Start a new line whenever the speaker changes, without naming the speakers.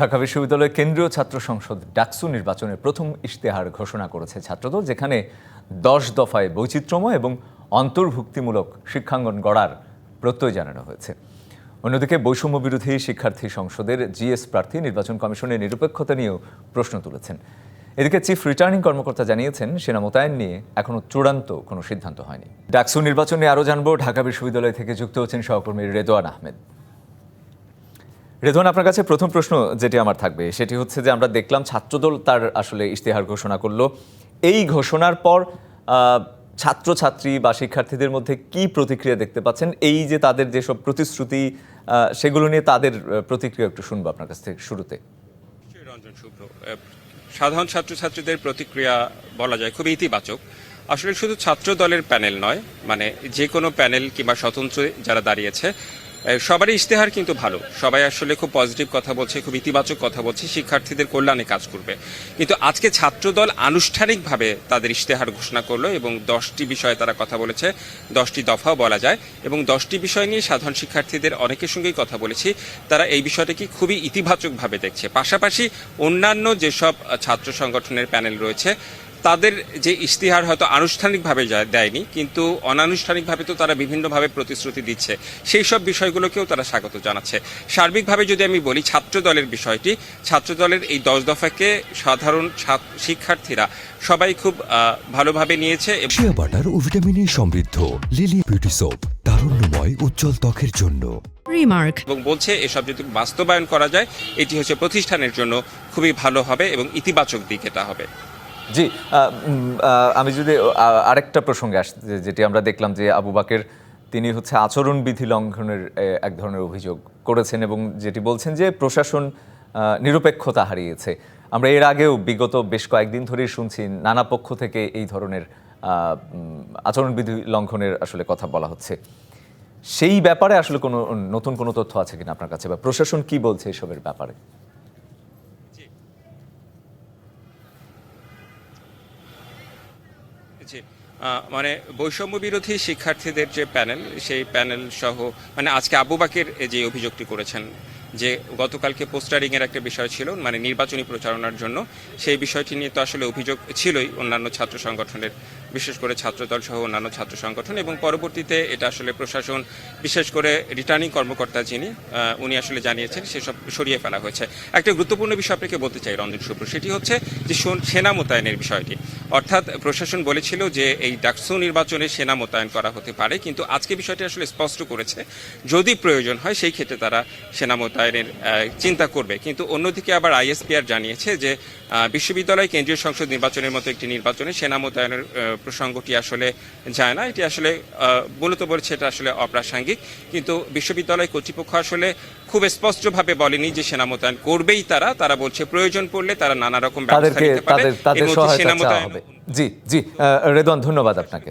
ঢাকা বিশ্ববিদ্যালয়ের কেন্দ্রীয় ছাত্র সংসদ ডাকসু নির্বাচনের প্রথম ইশতেহার ঘোষণা করেছে ছাত্রদল, যেখানে দশ দফায় বৈচিত্র্যময় এবং অন্তর্ভুক্তিমূলক শিক্ষাঙ্গন গড়ার প্রত্যয় জানানো হয়েছে। অন্যদিকে বৈষম্য বিরোধী শিক্ষার্থী সংসদের জিএস প্রার্থী নির্বাচন কমিশনের নিরপেক্ষতা নিয়েও প্রশ্ন তুলেছেন। এদিকে চিফ রিটার্নিং কর্মকর্তা জানিয়েছেন, সেনা মোতায়েন নিয়ে এখনও চূড়ান্ত কোনো সিদ্ধান্ত হয়নি। ডাকসু নির্বাচন আরও জানব, ঢাকা বিশ্ববিদ্যালয় থেকে যুক্ত হচ্ছেন সহকর্মী রেদোয়ান আহমেদ। রেধন আপনার কাছে প্রথম প্রশ্ন যেটি আমার থাকবে, সেটি হচ্ছে যে আমরা দেখলাম ছাত্রদল তার আসলে ইশতেহার ঘোষণা করল। এই ঘোষণার পর ছাত্রছাত্রী বা শিক্ষার্থীদের মধ্যে কি প্রতিক্রিয়া দেখতে পাচ্ছেন? এই যে তাদের যেসব প্রতিশ্রুতি সেগুলো নিয়ে তাদের প্রতিক্রিয়া একটু শুনব আপনার কাছ থেকে শুরুতে।
রঞ্জন, শুভ্র। সাধারণ ছাত্রছাত্রীদের প্রতিক্রিয়া বলা যায় খুবই ইতিবাচক। আসলে শুধু ছাত্র দলের প্যানেল নয় মানে যে কোনো প্যানেল কিংবা স্বতন্ত্র যারা দাঁড়িয়েছে সবারই ইশতেহার কিন্তু ভালো। সবাই আসলে খুব পজিটিভ কথা বলছে, খুব ইতিবাচক কথা বলছে, শিক্ষার্থীদের কল্যাণে কাজ করবে। কিন্তু আজকে ছাত্রদল আনুষ্ঠানিকভাবে তাদের ইশতেহার ঘোষণা করল এবং দশটি বিষয়ে তারা কথা বলেছে, দশটি দফাও বলা যায় এবং দশটি বিষয় নিয়ে সাধারণ শিক্ষার্থীদের অনেকের সঙ্গেই কথা বলেছি। তারা এই বিষয়টাকে খুবই ইতিবাচকভাবে দেখছে। পাশাপাশি অন্যান্য যেসব ছাত্র সংগঠনের প্যানেল রয়েছে তাদের যে ইশতিহার হয়তো আনুষ্ঠানিকভাবে দেয়নি কিন্তু অনানুষ্ঠানিকভাবে তো তারা বিভিন্নভাবে প্রতিশ্রুতি দিচ্ছে। সেই সব বিষয়গুলোকেও তারা স্বাগত জানাচ্ছে। সার্বিকভাবে যদি আমি বলি ছাত্র দলের বিষয়টি ছাত্র দলের এই দশ দফাকে সাধারণ শিক্ষার্থীরা সবাই খুব আহ, ভালোভাবে নিয়েছে এবং
শিয়া বাটার ও ভিটামিনে সমৃদ্ধ লিলি বিউটি সোপ তারুণ্যময় উজ্জ্বল ত্বকের জন্য।
Remark.
এবং বলছে এসব যদি বাস্তবায়ন করা যায় এটি হচ্ছে প্রতিষ্ঠানের জন্য খুবই ভালো হবে এবং ইতিবাচক দিক এটা হবে।
জি আমি যদি আরেকটা প্রসঙ্গে আসতে যেটি আমরা দেখলাম যে আবু বাকের, তিনি হচ্ছে আচরণবিধি লঙ্ঘনের এক ধরনের অভিযোগ করেছেন এবং যেটি বলছেন যে প্রশাসন নিরপেক্ষতা হারিয়েছে। আমরা এর আগেও বিগত বেশ কয়েকদিন ধরেই শুনছি নানা পক্ষ থেকে এই ধরনের আচরণবিধি লঙ্ঘনের আসলে কথা বলা হচ্ছে। সেই ব্যাপারে আসলে কোনো নতুন কোনো তথ্য আছে কিনা আপনার কাছে? বা প্রশাসন কি বলছে এসবের ব্যাপারে
জি আহ, মানে বৈষম্য বিরোধী শিক্ষার্থীদের যে প্যানেল, সেই প্যানেল সহ মানে আজকে আবু বাকের যে অভিযোগটি করেছেন যে গতকালকে পোস্টারিংয়ের একটা বিষয় ছিল মানে নির্বাচনী প্রচারণার জন্য, সেই বিষয়টি নিয়ে তো আসলে অভিযোগ ছিলই অন্যান্য ছাত্র সংগঠনের বিশেষ করে ছাত্রদল সহ অন্যান্য ছাত্র সংগঠন এবং পরবর্তীতে এটা আসলে প্রশাসন, বিশেষ করে রিটার্নিং কর্মকর্তা যিনি উনি আসলে জানিয়েছেন সেসব সরিয়ে ফেলা হয়েছে। একটা গুরুত্বপূর্ণ বিষয় আপনাকে বলতে চাই রঞ্জন শুভ্র সেটি হচ্ছে যে সেনা মোতায়েনের বিষয়টি। অর্থাৎ প্রশাসন বলেছিল যে এই ডাকসু নির্বাচনে সেনা মোতায়েন করা হতে পারে, কিন্তু আজকে বিষয়টি আসলে স্পষ্ট করেছে। যদি প্রয়োজন হয় সেই ক্ষেত্রে তারা সেনা মোতায়েনের চিন্তা করবে। কিন্তু অন্যদিকে আবার আইএসপিআর জানিয়েছে যে বিশ্ববিদ্যালয় কেন্দ্রীয় সংসদ নির্বাচনের মতো একটি নির্বাচনে সেনা মোতায়েনের প্রসঙ্গটি আসলে যায় না। এটি আসলে মূলত বলছে এটা আসলে অপ্রাসঙ্গিক। কিন্তু বিশ্ববিদ্যালয় কর্তৃপক্ষ আসলে খুব স্পষ্টভাবে বলেনি যে সেনা মোতায়েন করবেই তারা। তারা বলছে প্রয়োজন পড়লে তারা নানা রকম ব্যবস্থা নিতে পারে
তাদের সহায়তা চাওয়া হবে। জি জি রেদন রেদওয়ান ধন্যবাদ আপনাকে।